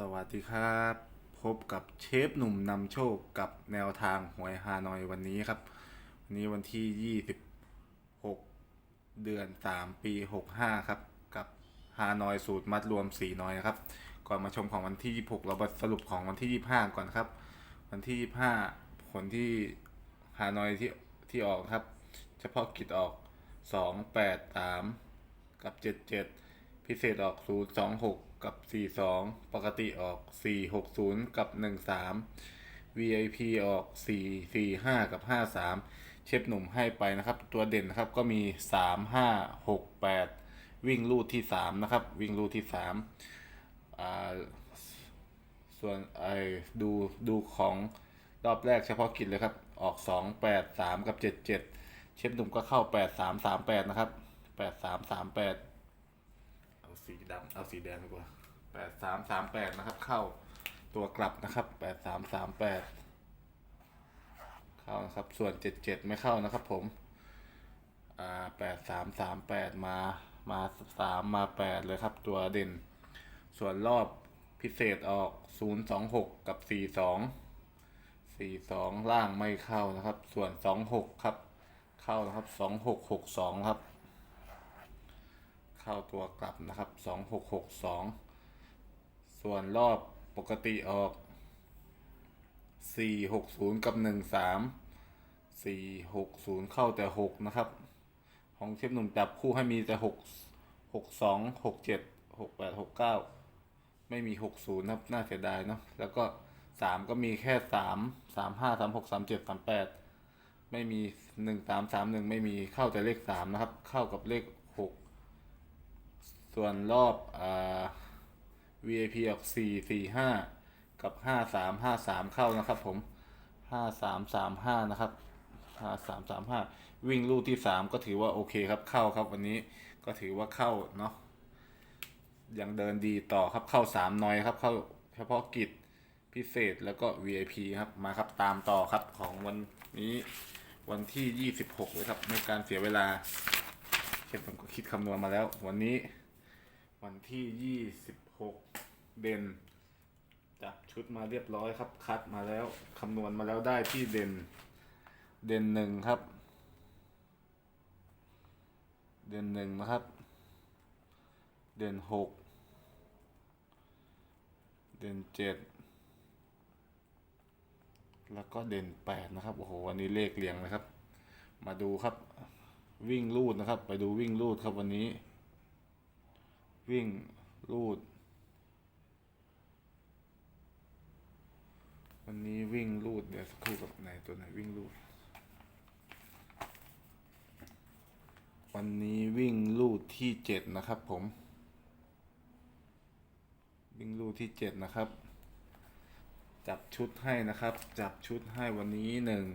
สวัสดีครับ พบกับเชฟหนุ่มนำโชคกับแนวทางหวยฮานอยวันนี้ครับ วันนี้วันที่ 26 เดือน 3 ปี 65 ครับ กับฮานอยสูตรมัดรวม 4 น้อยนะครับ ก่อนมาชมของวันที่ 26 เรามาสรุปของวันที่ 25 ก่อนครับ วันที่ 25 ผลที่ฮานอยที่ที่ออกครับ เฉพาะกิจออก 2 8 3 กับ 77 พิเศษออก 026 กับ 42 ปกติออก 460 กับ 13 VIP ออก 445 กับ 53 เชฟหนุ่มให้ไปนะครับ ตัวเด่นนะครับก็มี 3 5 6 8 วิ่งลูดที่ 3 นะครับ วิ่งลูดที่3อ่าส่วนไอ้ดูดูของรอบแรกเฉพาะกิจเลยครับ ออก 2 8 3 กับ 77 เชฟหนุ่มก็เข้า 8 3 3 8 นะครับ 8 3 3 8 สีดำเอาสีแดงดีกว่า8 3 3 8นะครับ เข้าตัวกลับนะครับ8 3 3 8เข้านะครับ ส่วน77ไม่เข้านะครับ ผมอ่า8 3 3 8มามา3มมา8เลยครับตัวเด่น ส่วนรอบพิเศษออก026กับ42 42ล่างไม่เข้านะครับ ส่วน26ครับ เข้านะครับ2662ครับ เข้าตัวกลับนะครับ 2662 ส่วนรอบปกติออก 460 กับ 13 460 เข้าแต่ 6 นะครับ ของเชฟหนุ่มจับคู่ให้มีแต่ 6 62 67 68 69 ไม่มี 60นะครับ น่าเสียดายเนาะแล้วก็ 3 ก็มีแค่ 3 35 36 37 38ไม่มี 1 3 3 1 ไม่มีเข้าแต่เลข 3 นะครับ เข้ากับเลข ส่วนรอบอ่า VIP ออก4 4 5 กับ 5 3 5 3 เข้านะครับผม 5 3 3 5 นะครับ 5 3 3 5 วิ่งลูกที่ 3 ก็ถือว่าโอเคครับเข้าครับวันนี้ก็ถือว่าเข้าเนาะยังเดินดีต่อครับเข้า 3 น้อยครับ เข้าเฉพาะกิจพิเศษแล้วก็ VIP ครับมาครับตามต่อครับของวันนี้วันที่ 26เลยครับในการเสียเวลาเช่นผมก็คิดคำนวณมาแล้ว วันนี้ วันที่26เด่นจับชุดมาเรียบร้อยครับ คัดมาแล้วคำนวณมาแล้วได้ที่เด่น เด่นหนึ่งครับ เด่นหนึ่งนะครับ เด่นหกเด่นเจ็ดแล้วก็เด่นแปดนะครับโอ้โหวันนี้เลขเรียงนะครับ มาดูครับวิ่งลูดนะครับ ไปดูวิ่งลูดครับวันนี้ วิ่งลูด วันนี้วิ่งลูด เดี๋ยวสักครู่กับไหนตัวไหนวิ่งลูด วันนี้วิ่งลูดที่เจ็ดนะครับผม วิ่งลูดที่เจ็ดนะครับ จับชุดให้นะครับ จับชุดให้วันนี้หนึ่ง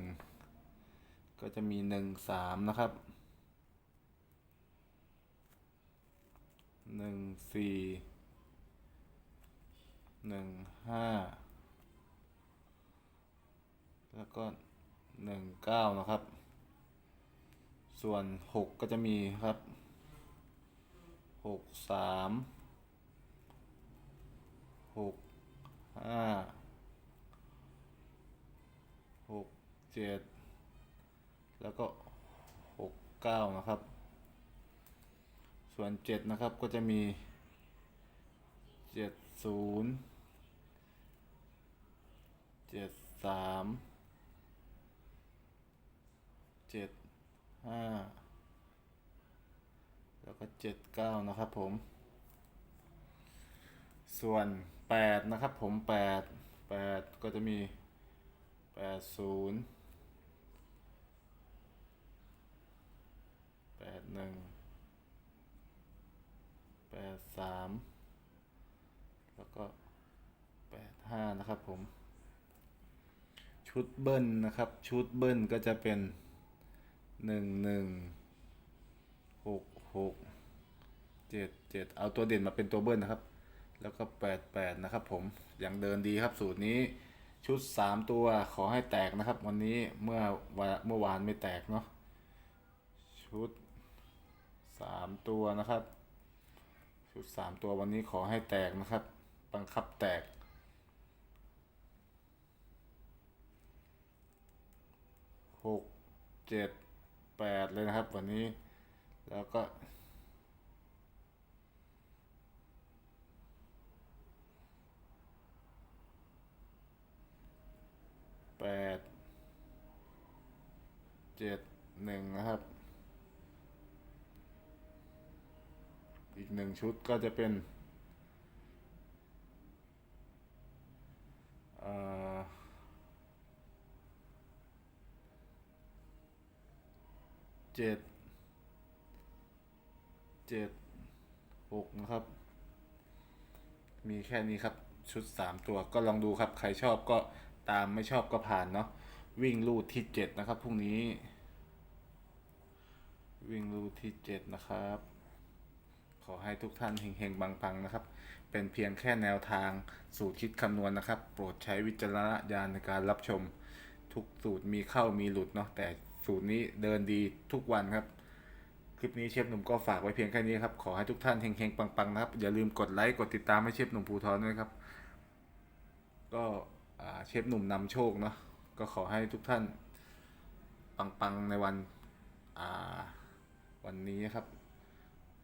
ก็จะมีหนึ่งสามนะครับ หนึ่งสี่หนึ่งห้าแล้วก็หนึ่งเก้านะครับ ส่วนหกก็จะมีครับหกสามหกห้าหกเจ็ดแล้วก็หกเก้านะครับ ส่วนเจ็ดนะครับก็จะมีเจ็ดศูนย์เจ็ดสามเจ็ดห้าแล้วก็เจ็ดเก้านะครับผม ส่วนแปดนะครับผมแปดแปดก็จะมีแปดศูนย์แปดหนึ่ง ดสามแล้วก็แปดห้านะครับผม ชุดเบิ้ลนะครับ ชุดเบิ้ลก็จะเป็นหนึ่งหนึ่งหกหกเจ็ดเจ็ดเอาตัวเด่นมาเป็นตัวเบิ้ลนะครับ แล้วก็แปดแปดนะครับผมยังเดินดีครับสูตรนี้ชุดสามตัวขอให้แตกนะครับ วันนี้เมื่อวาเมื่อวานไม่แตกเนาะชุดสามตัวนะครับ ชุดสามตัววันนี้ขอให้แตกนะครับ บังคับแตก หก เจ็ด แปดเลยนะครับ วันนี้ แล้วก็แปด เจ็ด หนึ่งนะครับ อีกหนึ่งชุดก็จะเป็นเจ็ดเจ็ดหกนะครับ มีแค่นี้ครับชุดสามตัวก็ลองดูครับใครชอบก็ตามไม่ชอบก็ผ่านเนาะวิ่งลูดที่เจ็ดนะครับพรุ่งนี้ วิ่งลูดที่เจ็ดนะครับ อให้ทุกท่านเฮงๆปังๆนะครับ เป็นเพียงแค่แนวทางสูตรคิดคำนวณนะครับ โปรดใช้วิจารณญาณในการรับชม ทุกสูตรมีเข้ามีหลุดเนาะแต่สูตรนี้เดินดีทุกวันครับ คลิปนี้เชฟหนุ่มก็ฝากไว้เพียงแค่นี้ครับ ขอให้ทุกท่านเฮงๆปังๆนะครับ อย่าลืมกดไลค์กดติดตามให้เชฟหนุ่มภูทรด้วยครับ ก็เชฟหนุ่มนำโชคเนาะก็ขอให้ทุกท่านปังๆในวันวันนี้นะครับ